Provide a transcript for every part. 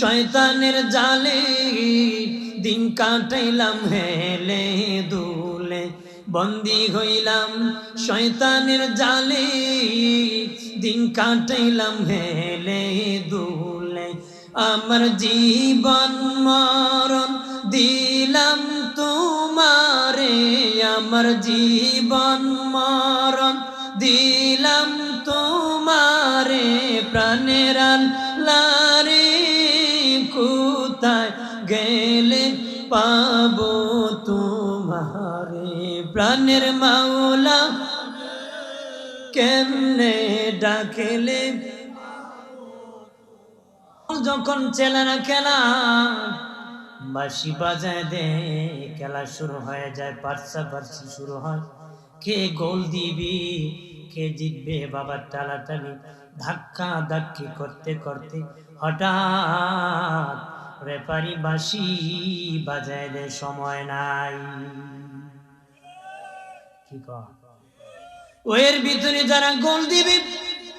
শয়তানের জালে দিন কাটাইলাম হেলে দুলে, বন্দি হইলাম শয়তানের জালে দিন কাটাইলাম হেলে দুলে। আমার জীবন মরণ দিলাম তোমারে, আমার জীবন মরণ দিলাম কোথায় গেলে পাবো তোমারে? প্রাণের মাওলা কেমনে ডাকেলে? যখন ছেলেরা খেলা বাসি বাজায় দে, খেলা শুরু হয়ে যায় পার্সা পার্সি শুরু হয়। কে গোল দিবি? কে জিতবে? বাবার টালাটালি ধাক্কা ধাক্কি করতে করতে হঠাৎ রেপারি বাসি বাজায় দে সময় নাই। কি ওয়ের ভিতরে যারা গোল দিবে,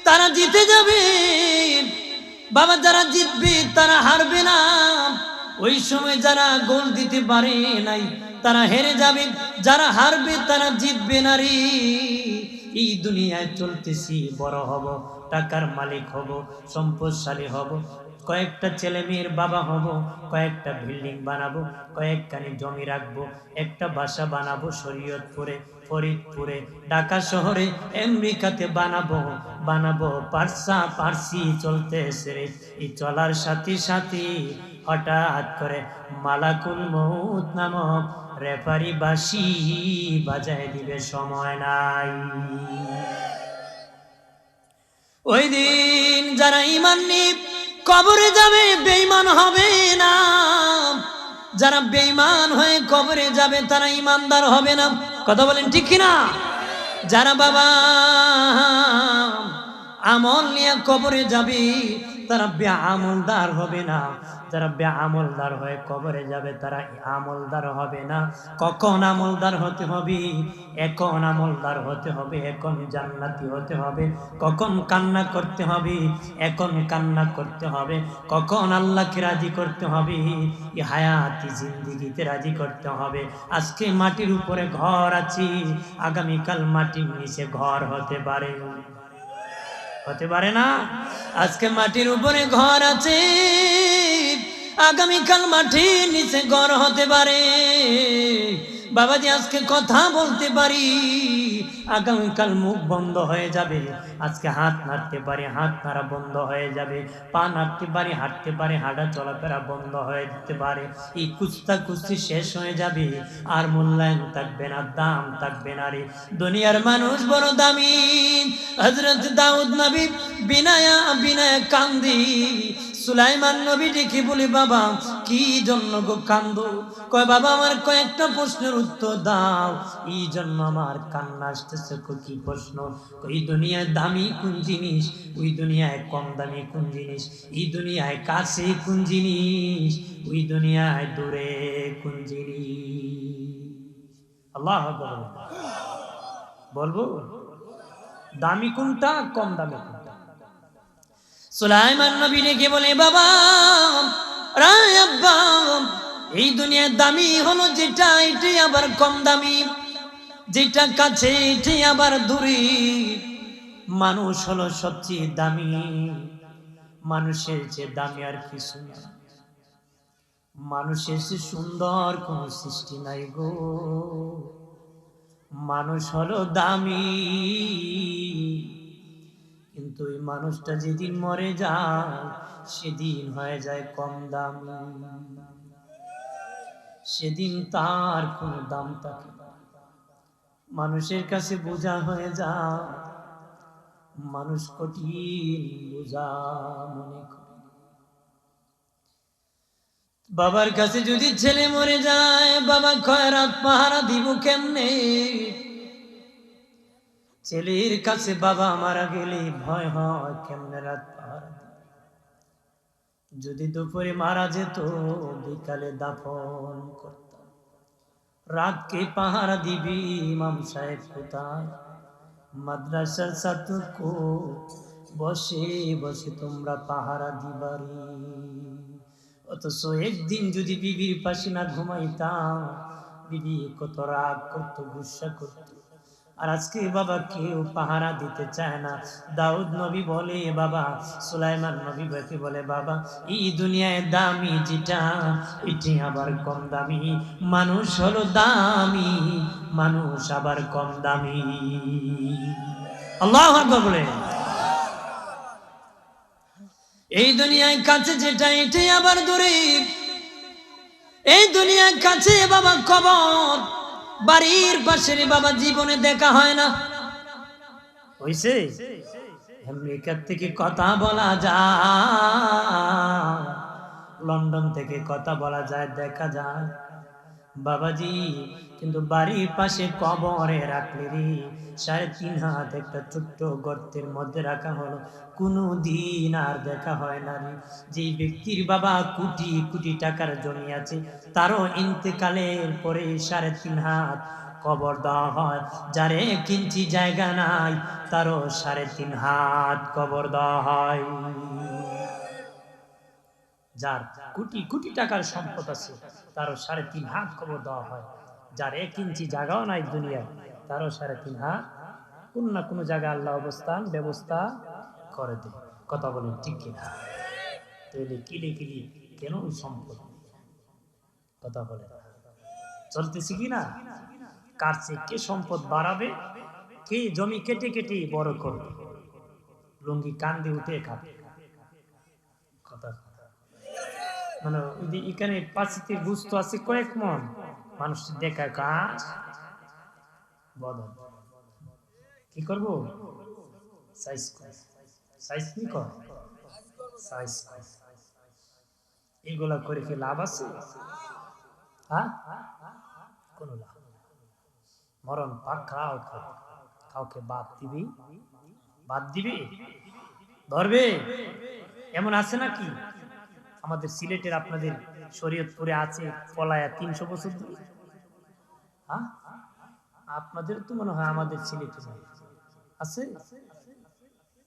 তারা জিতে যাবে। বাবা যারা জিতবে, তারা হারবে না। ওই সময় যারা গোল দিতে পারে নাই, তারা হেরে যাবে। যারা হারবে, তারা জিতবে না রে। এই দুনিয়ায় চলতেছি, বড় হব, টাকার মালিক হব, সম্পদশালী হব। কয়েকটা ছেলে মেয়ের বাবা হব, কয়েকটা বিল্ডিং বানাবো, কয়েকখানি জমি রাখব, একটা বাসা বানাবো শরীয়তপুরে, ফরিদপুরে, ঢাকা শহরে, আমেরিকাতে বানাবো বানাবো পার্সা পার্সি চলতেছে রে এই চলার সাথে সাথে হঠাৎ করে মালাকুল মৌত নামক রেফারি বাসি বাজায় দিবে সময় নাই। ওই দিন যারা ইমান নিয়ে কবরে যাবে বেইমান হবে না। যারা বেইমান হয়ে কবরে যাবে, তারা ইমানদার হবে না। কথা বলেন ঠিক না যারা বাবা আমল নিয়ে কবরে যাবে তারা বে আমলদার হবে না। যারা বে আমলদার হয়ে কবরে যাবে, তারা আমলদার হবে না। কখন আমলদার হতে হবে? এখন আমলদার হতে হবে, এখন জান্নাতি হতে হবে। কখন কান্না করতে হবে? এখন কান্না করতে হবে। কখন আল্লাহকে রাজি করতে হবে? এই হায়াতি জিন্দিগিতে রাজি করতে হবে। আজকে মাটির উপরে ঘর আছে, আগামীকাল মাটির নিচে ঘর হতে পারে। হতে পারে না। আজকে মাটির উপরে ঘর আছে, আগামীকাল মাটির নিচে ঘর হতে পারে। বাবাজি আজকে কথা বলতে পারি। আগামীকাল মুখ বন্ধ হয়ে যাবে। আজকে হাত নাড়তে পারি, হাত নাড়া বন্ধ হয়ে যাবে। পা নাড়তে পারি, হাঁটতে পারি, হাঁটা চলাফেরা বন্ধ হয়ে যেতে পারে। এই কুস্তা কুস্তি শেষ হয়ে যাবে। আর মূল্যায়ন থাকবে না, দাম থাকবে না রে। দুনিয়ার মানুষ বড় দামি। হজরত দাউদ নবী বিনায়া বিনায়া কান্দি। সুলাইমান নবী ডেকে বলে, বাবা, কি জন্য গো কান্দ? কয়, বাবা, আমার কয়েকটা প্রশ্নের উত্তর দাও। এই জন্য আমার কান্না আসতেছে কি প্রশ্ন ওই দুনিয়ায় দামি কোন জিনিস? ওই দুনিয়ায় কম দামি কোন জিনিস? এই দুনিয়ায় কাছে কোন জিনিস? ওই দুনিয়ায় দূরে কোন জিনিস? আল্লাহ বলব, দামি কোনটা, কম দামি কোনটা? সুলাইমান নবী ডেকে বলে, বাবা, রায় এই দুনিয়ার দামি হলো যেটা, এটাই আবার কম দামি। যেটা কাছে এটাই আবার দূরে, মানুষ হলো সবচেয়ে দামি। মানুষের যে দামি আর কিছু না। মানুষের যে সুন্দর কোন সৃষ্টি নাই গো। মানুষ হলো দামি। কিন্তু ওই মানুষটা যেদিন মরে যায়, সেদিন হয়ে যায় কম দাম। সেদিন তার কোনো দাম থাকে না। মানুষের কাছে বোঝা হয়ে যায় মানুষ কঠিন বোঝা মনে বাবার কাছে যদি ছেলে মরে যায়, বাবা খয়রাত পাহারা দিব কেমনে? ছেলের কাছে বাবা মারা গেলে ভয় হয়, কেমনে রাত পাহারা যদি দুপুরে মারা যেত, বিকালে দাফন করতাম রাতকে পাহারা দিবি ইমাম সাহেব কোথায় মাদ্রাসার ছাত্র বসে বসে তোমরা পাহারা দিবারি। অথচ একদিন যদি বিবির পাশে না ঘুমাইতাম, বিবি কত রাগ, কত গুসা করতো। আর আজকে বাবা কেউ পাহারা দিতে চায় না। দাউদ নবী বলে, বাবা, সুলাইমান নবী বাকি বলে, বাবা, এই দুনিয়ায় দামি যেটা, এটি আবার কম দামি। মানুষ হলো দামি, মানুষ আবার কম দামি। আল্লাহ বলে। এই দুনিয়ায় কাছে যেটা, এটাই আবার দূরে। এই দুনিয়ার কাছে বাবা কবর। বাড়ির পাশের বাবা, জীবনে দেখা হয় না। হইছে? আমেরিকার থেকে কথা বলা যা লন্ডন থেকে কথা বলা যায়, দেখা যায়। বাবাজি, কিন্তু বাড়ির পাশে কবরে রাখলে রে, সাড়ে তিন হাত একটা ছোট্ট গর্তের মধ্যে রাখা হলো। কোনো দিন আর দেখা হয় না রে। যে ব্যক্তির বাবা কোটি কোটি টাকার জমি আছে, তারও ইন্তেকালের পরে সাড়ে তিন হাত কবর দেওয়া হয়। যারে কিঞ্চি জায়গা নাই, তারও সাড়ে তিন হাত কবর দেওয়া হয়। যার কোটি কোটি টাকার সম্পদ আছে, তারও সাড়ে তিন হাত খবর দেওয়া হয়। যার এক ইঞ্চি জায়গাও নাই দুনিয়ায়, তারও সাড়ে তিন হাত কোন না কোনো জায়গায় আল্লাহ অবস্থান, ব্যবস্থা করে দেয়। কথা বলেন ঠিক কিনা? তাহলে কিলে কিলি কেন ওই সম্পদ? কথা বলে চলতেছি কি না? কার চেয়ে কে সম্পদ বাড়াবে? কে জমি কেটে কেটে বড় করবে? লুঙ্গি কান্দে উঠে খাবে কথা মানে এখানে পাঁচিতে বুঝতো আছে, কয়েক মন, মানুষ দেখা কাজ। বদল কি করব? সাইজ সাইজ কি কর সাইজ এগুলা করে কি লাভ আছে? হ্যাঁ কোনো লাভ মরণ পাক খাও খাও কাউকে বাদ দিবি? বাদ দিবি? ধরবে? এমন আছে নাকি? আমাদের সিলেটের আপনাদের শরীয়তপুরে আছে পলায়া তিনশো বছর ধরে। হ্যাঁ? আপনাদের তো মনে হয় আমাদের সিলেটে। আছে?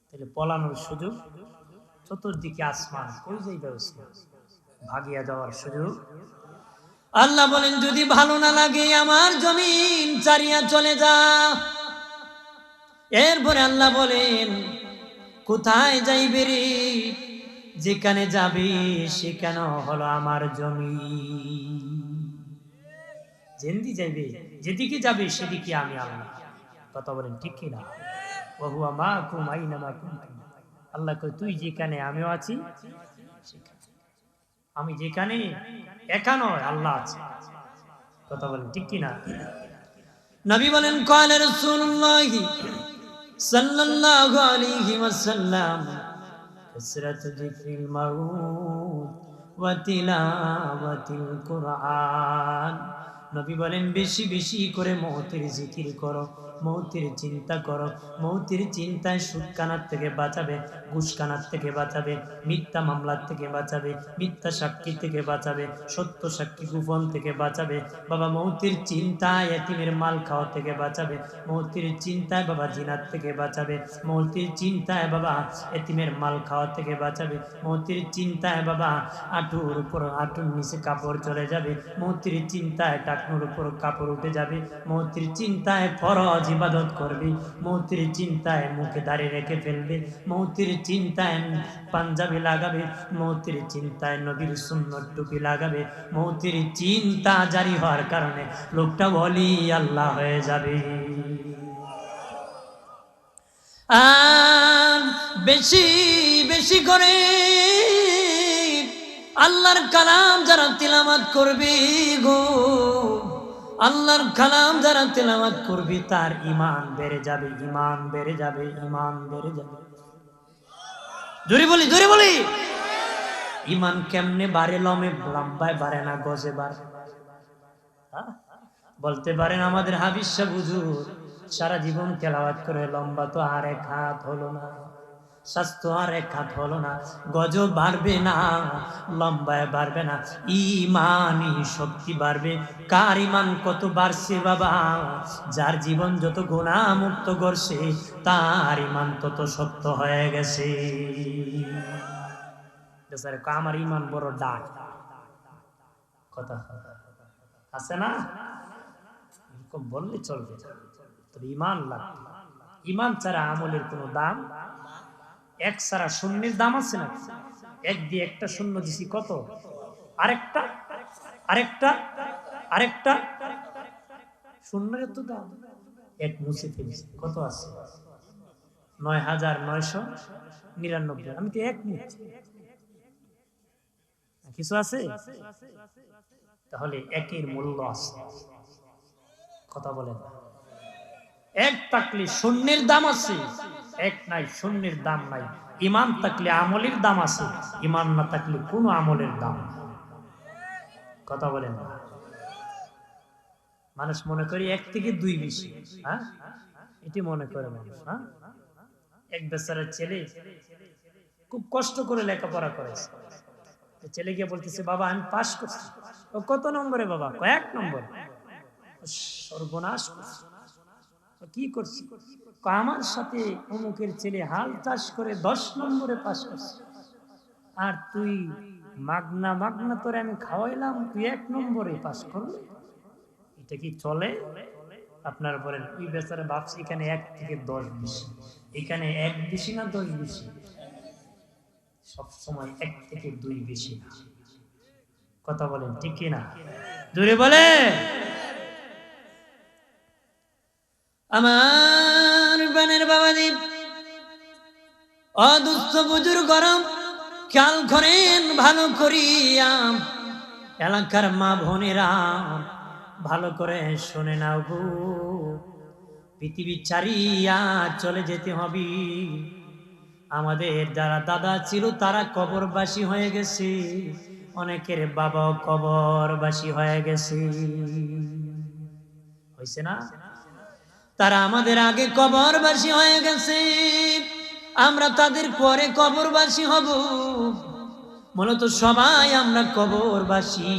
তাহলে পলানোর সুযোগ, চতুর্দিকে আসমান, কই ব্যবস্থা? ভাগিয়া যাওয়ার সুযোগ। আল্লাহ বলেন, যদি ভালো না লাগে আমার জমিন, চারিয়া চলে যা। এরপরে আল্লাহ বলেন, কোথায় যাইবে রে? যেখানে যাবি, সেখানে হলো আমার জমি। যেন্দি যাইবে, যেদিকে যাবে, সেদিকে আমি আল্লাহ। কথা বলেন ঠিক কিনা বহু মা কুম, আইনা মা কুম আল্লাহ কই তুই যেখানে, আমিও আছি। আমি যেখানে, একা নয়, আল্লাহ আছে। কথা বলেন ঠিক কিনা নবী বলেন, কাল রাসূলুল্লাহ সাল্লাল্লাহু আলাইহি ওয়াসাল্লাম كثرة ذكر الموت وتلاوة القرآن নবী বলেন বেশি বেশি করে মৌতের জিকির করো মৌতের চিন্তা করো। মৌতের চিন্তায় সুদকানার থেকে বাঁচাবে ঘুষকানার থেকে বাঁচাবে, মিথ্যা মামলার থেকে বাঁচাবে, মিথ্যা সাক্ষী থেকে বাঁচাবে, সত্য সাক্ষী গোপন থেকে বাঁচাবে। বাবা মৌতির চিন্তায় এতিমের মাল খাওয়া থেকে বাঁচাবে, মৌতির চিন্তায় বাবা জিনার থেকে বাঁচাবে, মৌতির চিন্তায় বাবা এতিমের মাল খাওয়া থেকে বাঁচাবে, মৌতির চিন্তায় বাবা আটুর উপর আটুর নিচে কাপড় চলে যাবে, মৌতির চিন্তায় টাকনুর উপর কাপড় উঠে যাবে, মৌতির চিন্তায় ফরজ ইবাদত করবে, মৌতির চিন্তায় মুখে দাঁড়িয়ে রেখে ফেলবে, মৌতির চিন্তায় পাঞ্জাবি লাগাবে, মৌতির চিন্তায় নবীর সুন্দর টুপি লাগাবে, মৌতির চিন্তা জারি হওয়ার কারণে লোকটা বলি, আল্লাহ হয়ে যাবে। আর বেশি বেশি করে আল্লাহর কালাম যারা তিলামাত করবে গো আল্লাহর কালাম যারা তিলামাত করবে, তার ইমান বেড়ে যাবে ইমান বেড়ে যাবে ইমান বেড়ে যাবে। জোরে বলি জোরে বলি। ইমান কেমনে বাড়ে, লমে লম্বায় বাড়ে না, গজে বাড়ে? বলতে পারেন আমাদের হাবিস হুজুর, সারা জীবন তেলাওয়াত করে লম্বা তো আর এক হাত হলো না। স্বাস্থ্য আর এক হাত হলো না গজ বাড়বে না, লম্বায় বাড়বে না, ইমানই শক্তি বাড়বে। কার ইমান কত বাড়ছে বাবা? যার জীবন যত গুণা মুক্ত করছে, তার ইমান তত শক্ত হয়ে গেছে। আমার ইমান বড় ডাক। কথা আছে না? এরকম বললে চলবে। ইমান লাগবে। ইমান ছাড়া আমলের কোনো দাম এক ছাড়া শূন্যের দাম আছে না? এক দিয়ে একটা শূন্য দিছি কত? আরেকটা? আরেকটা? আরেকটা? শূন্যের তো দাম? এক মুছে ফেলছি। কত আছে? নয় হাজার নয়শো নিরানব্বই। আমি তো এক মুছি। কিছু আছে? তাহলে একের মূল্য আছে। কথা বলেন। এক থাকলে শূন্যের দাম আছে, এক নাই শূন্যের দাম নাই। ইমান থাকলে আমলের দাম আছে, ইমান না থাকলে কোনো আমলের দাম কথা বলেন মানুষ মনে করি এক থেকে দুই বেশি হ্যাঁ? এটি মনে করে মানুষ হ্যাঁ? এক বেচারের ছেলে খুব কষ্ট করে লেখাপড়া করেছে ছেলে গিয়ে বলতেছে, বাবা, আমি পাশ করছি। কত নম্বরে বাবা? কয়েক নম্বর। সর্বনাশ করছি। কি করছি? আমার সাথে অমুকের ছেলে হাল চাষ করে দশ নম্বরে পাশ করছে। আর তুই মাগনা মাগনা তোরে আমি খাওয়াইলাম, তুই এক নম্বরে পাশ করলি। এটা কি চলে? আপনার বলেন, ওই বেচারা ভাবছি এখানে এক থেকে দশ বেশি। এখানে এক বেশি না দশ বেশি? সব সময় এক থেকে দুই বেশি না। কথা বলেন, ঠিক না দূরে বলে আমার বানের বাবাজি অদুস্থ বুজুর গরম খেয়াল করেন ভালো করিয়া। এলাকার মা বোনেরা ভালো করে শুনে নাও গো। পৃথিবী ছাড়িয়া চলে যেতে হবে। আমাদের যারা দাদা ছিল, তারা কবরবাসী হয়ে গেছে। অনেকের বাবাও কবরবাসী হয়ে গেছে। হয়েছে না? তারা আমাদের আগে কবরবাসী হয়ে গেছে। আমরা তাদের পরে কবরবাসী হব। মূলত সবাই আমরা কবরবাসী।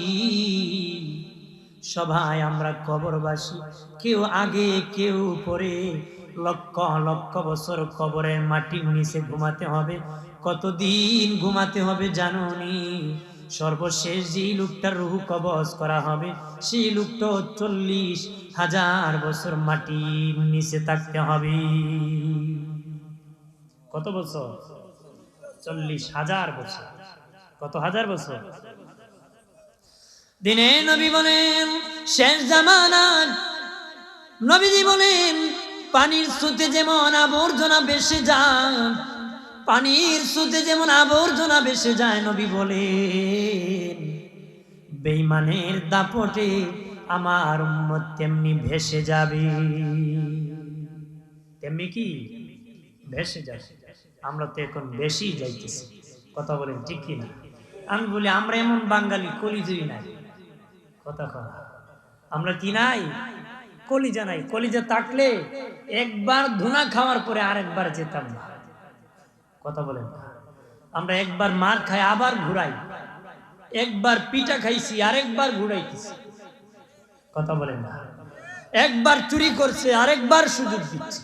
সবাই আমরা কবরবাসী। কেউ আগে, কেউ পরে। লক্ষ লক্ষ বছর কবরের মাটির নিচে ঘুমাতে হবে। কতদিন ঘুমাতে হবে জানুনি সর্বশেষ যে লোকটার রুহু কবজ করা হবে, সেই লোকটা চল্লিশ হাজার বছর মাটির নিচে থাকতে হবে। কত বছর? চল্লিশ হাজার বছর। কত হাজার বছর? দিনে নবী বলেন, শেষ জামানার নবীজি বলেন, পানির স্রোতে যেমন আবর্জনা বেসে যায় পানির স্রোতে যেমন আবর্জনা বেসে যায়, নবী বলে বেইমানের দাপটে আমার উম্মত তেমনি ভেসে যাবে। তেমনি কি? ভেসে যাবে। আমরা তো এখন বেশি যাইতেছি। কথা বলেন ঠিক কি না আমি বলি, আমরা এমন বাঙালি, কলিজুই নাই। কথা কথা আমরা কি নাই? কলিজা নাই। কলিজা থাকলে একবার ধুনা খাওয়ার পরে আরেকবার যেতাম না। কথা বলেন। আমরা একবার মার খাই, আবার ঘুরাই। একবার পিঠা খাইছি, আরেকবার ঘুরাইতেছি। কথা বলেন। না একবার চুরি করছে, আরেকবার সুযোগ দিচ্ছে।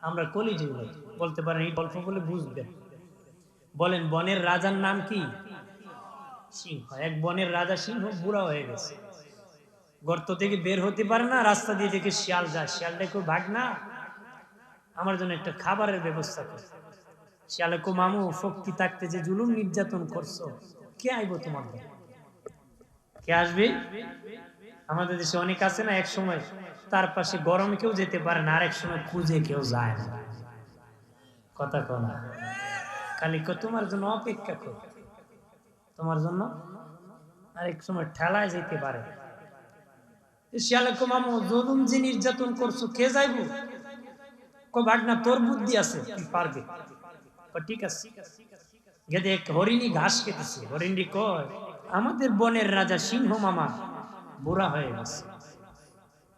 আমরা কলিজি বলতে পারেন, এই গল্প বলে বুঝবেন। বলেন, বনের রাজার নাম কি? সিংহ। এক বনের রাজা সিংহ বুড়া হয়ে গেছে। গর্ত থেকে বের হতে পারে না, রাস্তা দিয়ে দেখে শিয়াল যায়। শিয়ালটা কেউ ভাগ না। আমার জন্য একটা খাবারের ব্যবস্থা কর। শিয়ালে, কো মামু শক্তি থাকতে যে জুলুম নির্যাতন করছ? কে আইবো তোমার কে আসবে? আমাদের দেশে অনেক আছে না, এক সময় তার পাশে গরমে কেউ যেতে পারে না, আরেক সময় খুঁজে কেউ যায় না। কথা কনা খালি কো তোমার জন্য অপেক্ষা কর। তোমার জন্য আরেক সময় ঠেলায় যেতে পারে। শিয়ালে, কো মামু, জুলুম যে নির্যাতন করছ, কে যাইবো? হরিণী ঘাস খেতেছে। আমাদের বনের রাজা সিংহ মামা বুড়া হয়ে গেছে।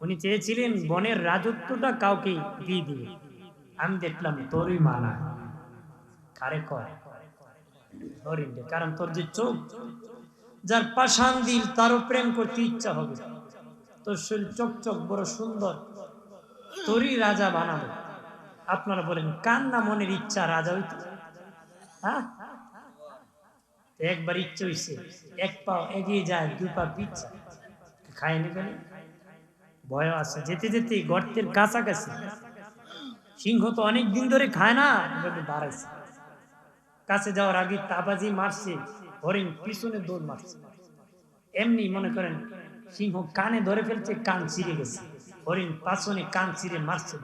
উনি চেয়েছিলেন বনের রাজত্বটা কাউকে দিয়ে দিবে আমি দেখলাম তোরই মানা কারে কয়? হরিণ। কারণ তোর যে চোখ, যার পাষাণ দিল, তারও প্রেম করতে ইচ্ছা হবে। তোর শরীর চকচক বড় সুন্দর। তোরই রাজা বানাবো। আপনারা বলেন, কার না মনের ইচ্ছা রাজা হইতো? হ্যাঁ? একবার ইচ্ছে হইছে, এক পা এগিয়ে যায়, দু পা পিছ খায়নি কেন? ভয় আছে। যেতে যেতে গর্তের কাছাকাছি, সিংহ তো অনেক দিন ধরে খায় না এভাবে দাঁড়াইছে কাছে যাওয়ার আগে তাবাজি মারছে, হরিণ পিছনে দৌড় মারছে। এমনি মনে করেন, সিংহ কানে ধরে ফেলছে, কান ছিঁড়ে গেছে। হরিণ পাছনে কান ছিঁড়ে মারছে।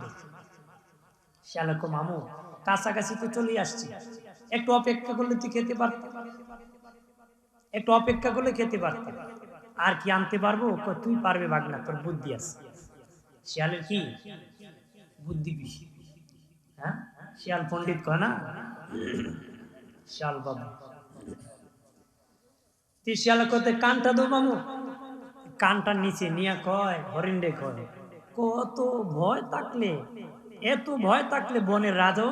শ্যালক মামু, কাছাকাছি তো চলে আসছি। একটু অপেক্ষা করলে তুই খেতে পারত। একটু অপেক্ষা করলে খেতে পারত। আর কি আনতে পারব? তুই পারবে বাগনা, তোর বুদ্ধি আছে। শিয়ালের কি? বুদ্ধি বেশি। হ্যাঁ? শিয়াল পণ্ডিত কয় না? শিয়াল বাবু। তুই শিয়াল কতে কানটা দো মামু। কানটা নিচে নিয়ে কয় হরিণ রে কয়, কত ভয় থাকলে এত ভয় থাকলে বনের রাজাও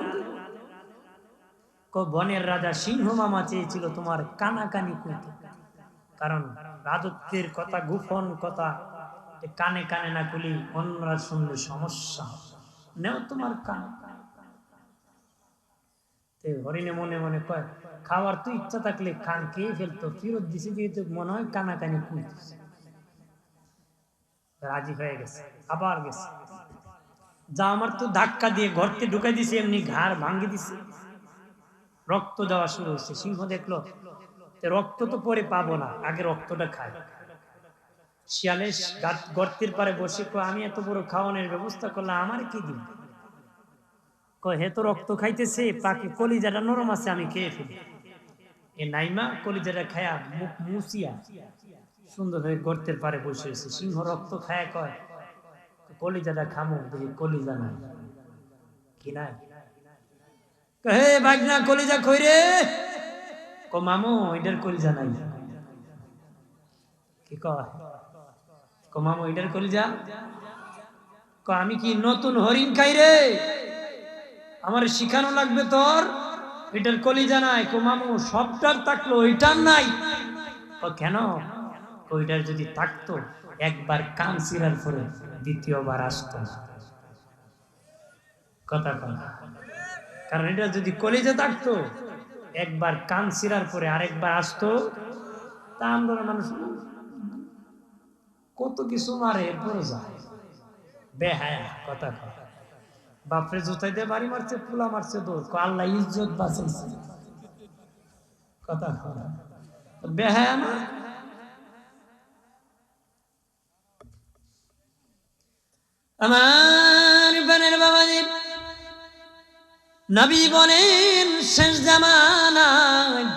বনের রাজা সিংহ মামা চেয়েছিল তোমার কানাকানি করতে। কারণ রাজত্বের কথা, গোপন কথা কানে কানে না খুলি অন্যরা শুনলে সমস্যা নেও তোমার কান। হরিণে মনে মনে কয়, খাওয়ার তো ইচ্ছা থাকলে খান, খেয়ে ফেলতো ফেরত দিছে যেহেতু মনে হয় কানাকানি করতেছে। রাজি হয়ে গেছে, আবার গেছে। যা আমার তো ধাক্কা দিয়ে ঘরতে ঢুকাই দিছে, এমনি ঘাড় ভাঙ্গি দিছে। রক্ত দেওয়া শুরু হয়েছে। সিংহ দেখল রক্ত তো পরে পাবো না, আগে রক্তটা খায়। শিয়ালে গর্তের পারে বসে আমি এত বড় খাওয়ানোর ব্যবস্থা করলাম, আমার কি দিন? হে তো রক্ত খাইতেছে, পাকে কলিজাটা নরম আছে, আমি খেয়ে ফেলি। এ নাইমা কলিজাটা খায়া মুখ মুছিয়া সুন্দর হয়ে গর্তের পারে বসে সিংহ রক্ত খায়া কয় কলিজাটা খামো দেখি কলিজা নাই। কি নাই? হে বাগনা কলিজা কই রে? ক মামু এটার কলিজা নাই। কি কয়? ক মামু এটার কলিজা? ক আমি কি নতুন হরিণ খাই রে? আমার শিখানো লাগবে তোর এটার কলিজা নাই। কো মামু সবটার থাকল ওইটার নাই। ও কেন? ওইটার যদি থাকতো একবার কান সিরার পরে দ্বিতীয়বার আসতো। কথা কথা কারণ এটা যদি কলেজে থাকতো, একবার কান সিরার পরে আরেকবার আসতো, তা আমরা মানুষ কত কিছু মারে এরপরে যায়। বেহায়া কথা কথা বাপরে জুতাই বাড়ি মারছে পোলা মারছে দৌড় আল্লাহ ইজ্জত বাঁচাইছে। কথা কথা বেহায়া না। আমার বানের বাবাজি। নবী বলেন, শেষ জামানায়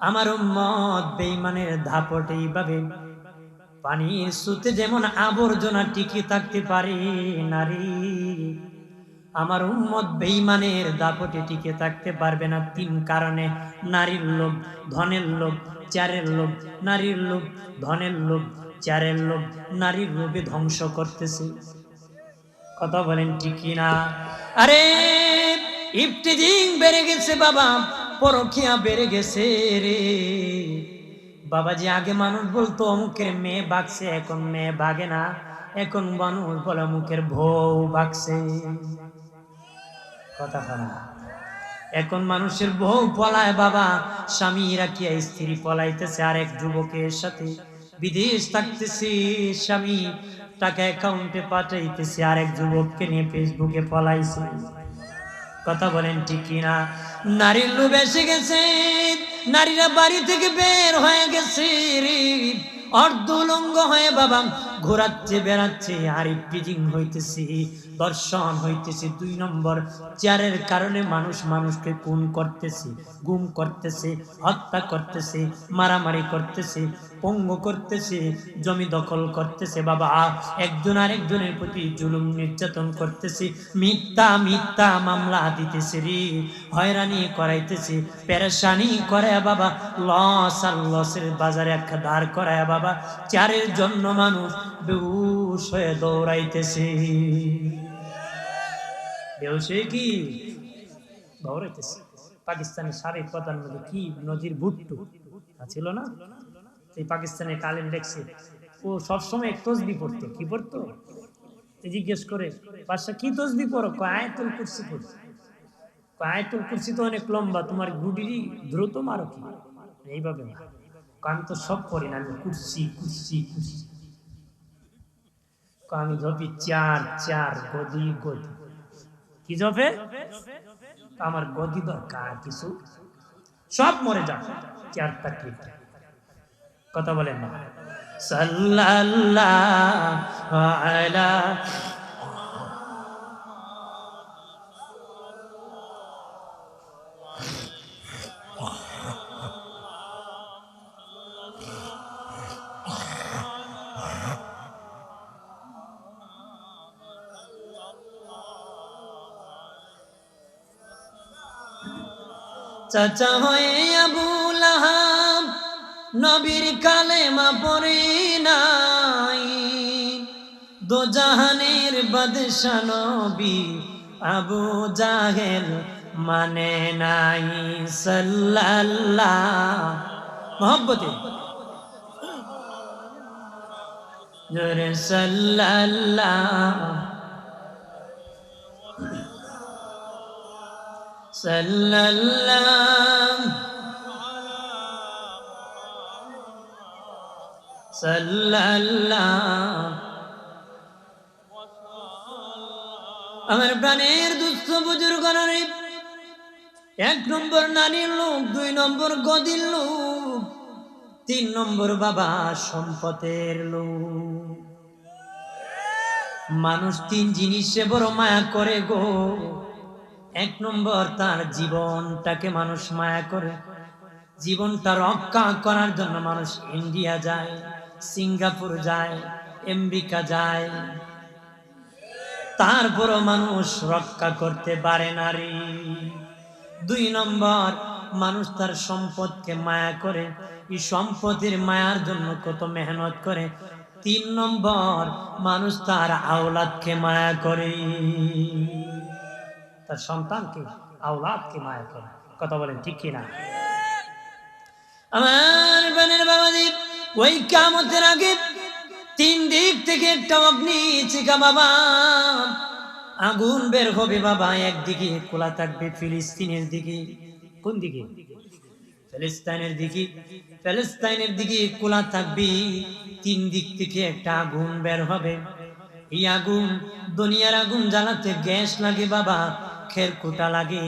আমার উম্মত বেঈমানের দাপট এইভাবে পানির সুতে যেমন আবর্জনা টিকে থাকতে পারে নারী আমার উম্মত বেইমানের দাপটে টিকে থাকতে পারবে না। তিন কারণে, নারীর লোভ, ধনের লোভ, চারের লোভ, নারীর লোভ, ধনের লোভ চারের লোভ, নারীর লোভে ধ্বংস করতেছে। কথা বলেন ঠিক না আরে ইফটিজিং বেড়ে গেছে বাবা পরখিয়া বেড়ে গেছে রে। বাবা যে আগে মানুষ বলতো, অমুকের মেয়ে বাগছে, এখন মেয়ে বাগে না। এখন মানুষ বলে, অমুকের বউ বাগছে। কথা খারাপ এখন মানুষের বউ পলায় বাবা স্বামী রাখিয়া স্ত্রী পলাইতেছে আরেক যুবকের সাথে? বিদেশ থাকতেছি, স্বামী। টাকা অ্যাকাউন্টে আর এক যুবককে নিয়ে ফেসবুকে পলাইছে। কথা বলেন ঠিক কিনা? নারীর লোভ এসে গেছে, নারীরা বাড়ি থেকে বের হয়ে গেছে রে। অর্ধলঙ্গ হয়ে বাবা ঘোরাচ্ছে, বেড়াচ্ছে, আর ইপিজিং হইতেছে। দর্শন হইতেছে। দুই নম্বর, চেয়ারের কারণে মানুষ মানুষকে খুন করতেছে, গুম করতেছে, হত্যা করতেছে, মারামারি করতেছে, পঙ্গ করতেছে, জমি দখল করতেছে। বাবা, একজন আরেকজনের প্রতি জুলুম নির্যাতন করতেছে, মিথ্যা মিথ্যা মামলা দিতেছে রে, হয়রানি করাইতেছে, পেরেশানি করায় বাবা লস আর লসের বাজারে একটা দাঁড় করায় বাবা চারের জন্য মানুষ বেউস হয়ে দৌড়াইতেছে। হয়ে কি? দৌড়াইতেছে পাকিস্তানের সাবেক প্রধানমন্ত্রী কি? নজির ভুট্টু। ছিল না? সেই পাকিস্তানের কালেন দেখছে ও সবসময় তসবি পড়তো। কি পড়তো? জিজ্ঞেস করে বাদশা কি তসবি পড়ো? আয়াতুল কুরসি কয়, আয়াতুল কুরসি তো অনেক লম্বা। তোমার গুডিরই দ্রুত মারো কি? এইভাবে না আমি তো সব করি না। আমি কুর্সি কুর্সি কুর্সি। আমি জপি চার চার গদি গদি। কি জবে আমার গদি দরকার, কিছু। সব মরে যাবে চারটা ঠিক কথা বলেন না। সাল্লাল্লাহু আলা চাচা হয়ে আবু লাহাব নবীর কালেমা পড়ে নাই। দো জাহানের বাদশা নবী আবু জাহেল মানে নাই সাল্লাল্লাহ। মোহব্বতে। জোরে সাল্লাল্লাহ। সাল্লাল্লাহ। সাল্লাল্লাহ। আমার প্রাণের দুস্থ বুজুর্গ এক নম্বর নারীর লোক, দুই নম্বর গদির লোক, তিন নম্বর বাবা সম্পদের লোক। মানুষ তিন জিনিসে বড় মায়া করে গো। এক নম্বর তার জীবনটাকে মানুষ মায়া করে। জীবনটা রক্ষা করার জন্য মানুষ ইন্ডিয়া যায়, সিঙ্গাপুর যায় আমেরিকা যায়। তারপরও মানুষ রক্ষা করতে পারে নারী দুই নম্বর, মানুষ তার সম্পদকে মায়া করে। এই সম্পদের মায়ার জন্য কত মেহনত করে। তিন নম্বর, মানুষ তার আওলাদকে মায়া করে। তার সন্তানকে, আওলাদকে মায়া করে। কথা বলেন, ঠিক কিনা? আমার বোনের বাবাজি, ওই কামতের আগে তিন দিক থেকে একটা অগ্নি চিকা বাবা। আগুন বের হবে বাবা, একদিকে খোলা থাকবে ফিলিস্তিনের দিকে। কোন দিকে? ফিলিস্তাইনের দিকে। ফিলিস্তাইনের দিকে খোলা থাকবে, তিন দিক থেকে একটা আগুন বের হবে। এই আগুন, দুনিয়ার আগুন জ্বালাতে গ্যাস লাগে বাবা। খেরকুটা লাগে,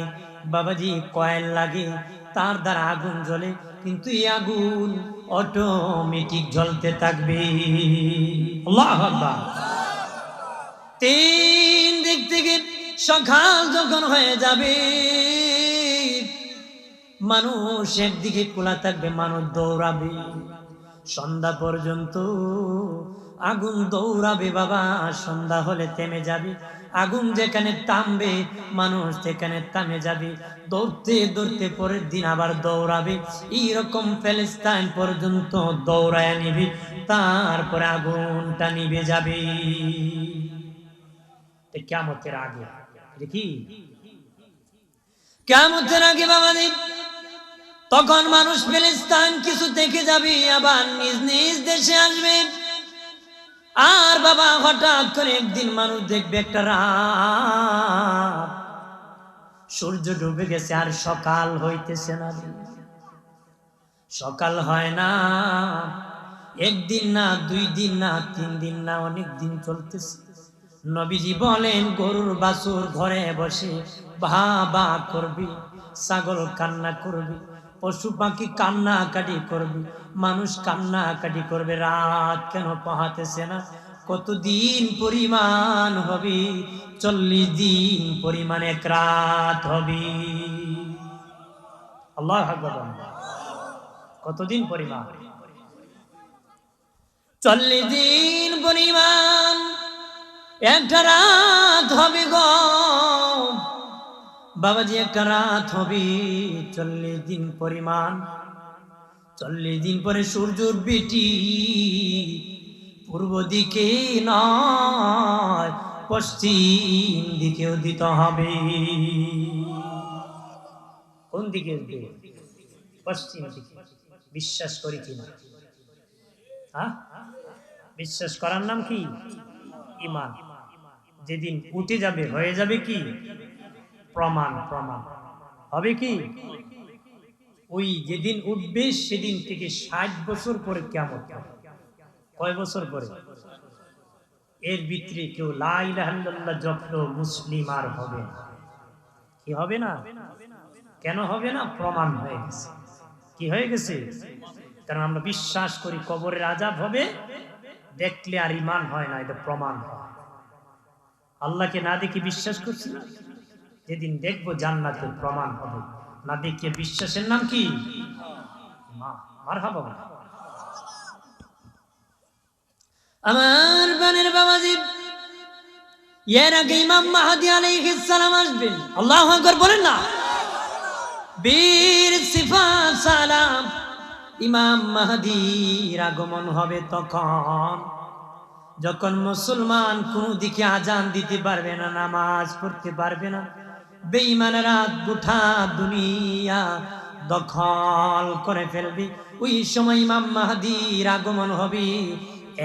বাবাজি কয়েল লাগে, তার দ্বারা আগুন জ্বলে, কিন্তু এই আগুন অটোমেটিক জ্বলতে থাকবে। তিন দিক থেকে সকাল যখন হয়ে যাবে, মানুষ একদিকে খোলা থাকবে, মানুষ দৌড়াবে। সন্ধ্যা পর্যন্ত আগুন দৌড়াবে, বাবা। সন্ধ্যা হলে থেমে যাবে। আগুন যেখানে থামবে, মানুষ সেখানে থামে যাবে। দৌড়তে দৌড়তে পরের দিন আবার দৌড়াবে। এইরকম প্যালেস্তাইন পর্যন্ত দৌড়ায় নিবে, তারপরে আগুনটা নিবে যাবে। কেমতের আগে দেখি কেমতের আগে বাবা তখন মানুষ ফিলিস্তান কিছু থেকে যাবে, আবার নিজ নিজ দেশে আসবে। আর বাবা হঠাৎ করে একদিন মানুষ দেখবে একটা রাত। সূর্য ডুবে গেছে আর সকাল হইতেছে না সকাল হয় না। একদিন না, দুই দিন না, তিন দিন না, অনেক দিন চলতেছে। নবীজি বলেন, গরুর বাছুর ঘরে বসে বা করবি, ছাগল কান্না করবি পশু পাখি কান্না কাটি করবি, মানুষ কান্না কাটি করবে, রাত কেন পাহাতেছে না? কতদিন পরিমাণ হবে? চল্লিশ দিন পরিমাণ এক রাত হবে। আল্লাহ কতদিন পরিমাণ? চল্লিশ দিন পরিমাণ একটা রাত হবে গো। বাবাজি, একটা রাত চল্লিশ দিন পরিমাণ। চল্লিশ দিন পরে সূর্যর বেটি পূর্ব দিকে নয়, পশ্চিম দিকে উদিত হবে। কোন দিকে পশ্চিম দিকে। বিশ্বাস করি কিনা হ্যাঁ? বিশ্বাস করার নাম কি? ইমান। যেদিন উঠে যাবে, হয়ে যাবে কি? প্রমাণ প্রমাণ। হবে কি? ওই যেদিন উঠবে, সেদিন থেকে ষাট বছর পরে কেমন কয় বছর পরে? এর ভিতরে কেউ লাইল্লাহ জপল, মুসলিম আর হবে না। কি হবে না? কেন হবে না? প্রমাণ হয়ে গেছে। কি হয়ে গেছে? কারণ আমরা বিশ্বাস করি কবরের আজাব হবে, দেখলে আর ইমান হয় না, এটা প্রমাণ হয়। আল্লাহকে না দেখে বিশ্বাস করছি না? যেদিন দেখব জান্নাতে প্রমাণ হবে। না দেখে বিশ্বাসের নাম কি? মার হাবা আমার বানের বাবাজি, এর আগে ইমাম মাহাদি আলাইহিস সালাম আসবেন। আল্লাহু বলেন না। বীর সিফা সালাম ইমাম মাহাদির আগমন হবে তখন। যখন মুসলমান কোন দিকে আজান দিতে পারবে না, নামাজ পড়তে পারবে না বেঈমানেরা গোটা দুনিয়া দখল করে ফেলবি। ওই সময় ইমাম মাহাদির আগমন হবে।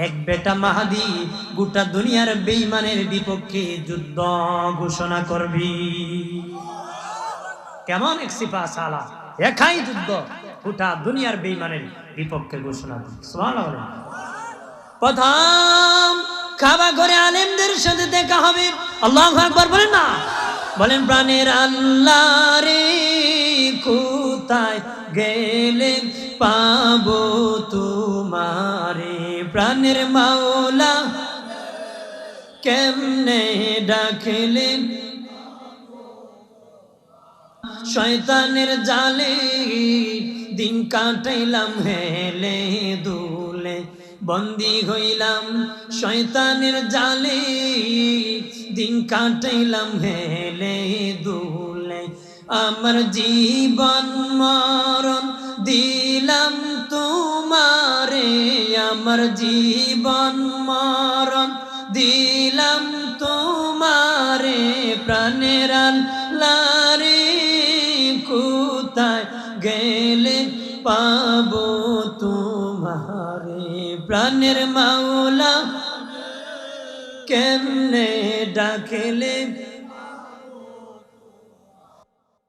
এক বেটা মাহাদি গোটা দুনিয়ার বেঈমানের বিপক্ষে যুদ্ধ ঘোষণা করবি। কেমন এক সিপা সালা? একাই যুদ্ধ গোটা দুনিয়ার বেঈমানের বিপক্ষে ঘোষণা সুবহানাল্লাহ প্রথম খাবা ঘরে আলেমদের সাথে দেখা হবে। আল্লাহ আকবর বলেন না। বলেন, প্রাণের আল্লাহ রে কোথায় গেলে পাবো তোমারে? প্রাণের মাওলা কেমনে ডাকলেন শয়তানের জালে দিন কাটাইলাম হেলে দুলে বন্দি হইলাম, শয়তানের জালে। দিন কাটাইলাম হেলে দুলে। আমার জীবন মরণ দিলাম তোমারে। আমার জীবন মরণ দিলাম তোমারে। প্রাণের লারে কোথায় গেলে পাবো? প্রাণের মাওলা কেমনে ডাকেলে?